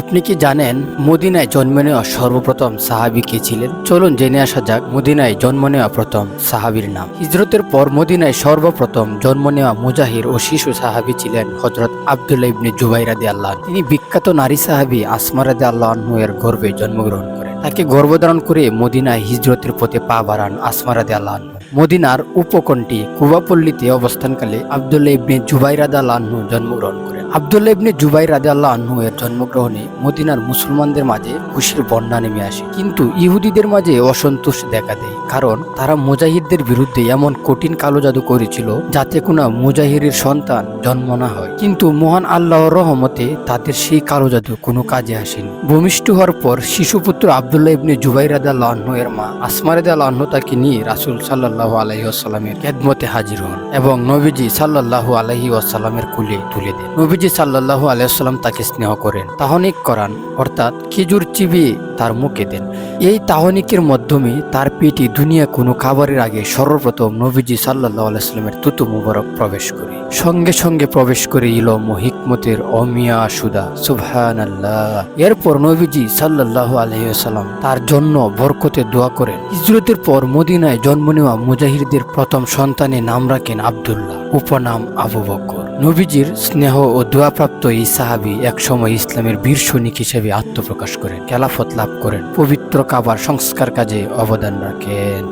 আপনি কি জানেন মদিনায় জন্ম নেওয়া সর্বপ্রথম সাহাবি কে ছিলেন? চলুন জেনে আসা যাক মদিনায় জন্ম নেওয়া প্রথম সাহাবির নাম। হিজরতের পর মদিনায় সর্বপ্রথম জন্ম নেওয়া মুজাহির ও শিশু সাহাবি ছিলেন হজরত আবদুল্লাহ ইবনে জুবাই রাদি আল্লাহ তিনি বিখ্যাত নারী সাহাবি আসমা রাদি আল্লাহ এর গর্ভে জন্মগ্রহণ করেন। তাকে গর্ভধারণ করে মদিনায় হিজরতের পথে পা বাড়ান আসমা রাদি আল্লাহ মদিনার উপকণ্ঠে কুবাপল্লীতে অবস্থানকালে আবদুল্লাহ ইবনে জুবাই রাদা জন্মগ্রহণ করেন। আবদুল্লাহ ইবনে জুবাই রাদা আল্লাহ আহ্ন এর জন্মগ্রহণে মদিনার মুসলমানদের মাঝে খুশির বন্যা নেমে আসে। কিন্তু ইহুদিদের মাঝে অসন্তোষ দেখা দেয়, কারণ তারা মুজাহিদদের বিরুদ্ধে এমন কঠিন কালো জাদু করেছিল যাতে কোনো মুজাহিরের সন্তান জন্ম না হয়। কিন্তু মহান আল্লাহর রহমতে তাদের সেই কালো জাদু কোনো কাজে আসেনি। ভূমিষ্ঠ হওয়ার পর শিশুপুত্র আবদুল্লাহ ইবনে জুবাই রাদা আল্লাহ এর মা আসমা রাদা আল্লাহ তাকে নিয়ে রাসুল সাল্লাহ আলহি আসাল্লামের খেদমতে হাজির হন এবং নবীজি সাল্লাহ আলহি আসাল্লামের কুলে তুলে দেন। নবীজি সাল্লাহ আলাইসাল্লাম তাকে স্নেহ করেন, তাহনিক করান। অর্থাৎ খেজুর চিবিয়ে তার মুখে দেন। এই তাহনিকের মাধ্যমে তার পেটে দুনিয়া কোনো খাবারের আগে সর্বপ্রথম নবীজি সাল্লাহ আলাইস্লামের তুতু মুবারক প্রবেশ করে। সঙ্গে সঙ্গে প্রবেশ করে ইলম ও হিকমতের অমিয়া সুদা সুবহান আল্লাহ এরপর নবীজি সাল্লাহ আলহিসাল্লাম তার জন্য বরকতে দোয়া করেন। ইজরতের পর মদিনায় জন্ম নেওয়া মুজাহিরদের প্রথম সন্তানের নাম রাখেন আবদুল্লাহ, উপনাম আবু বকর। নবীজির স্নেহ ও দোয়াপ্রাপ্ত এই সাহাবি একসময় ইসলামের বীর সৈনিক হিসেবে আত্মপ্রকাশ করেন, খেলাফত লাভ করেন, পবিত্র কাবার সংস্কার কাজে অবদান রাখেন।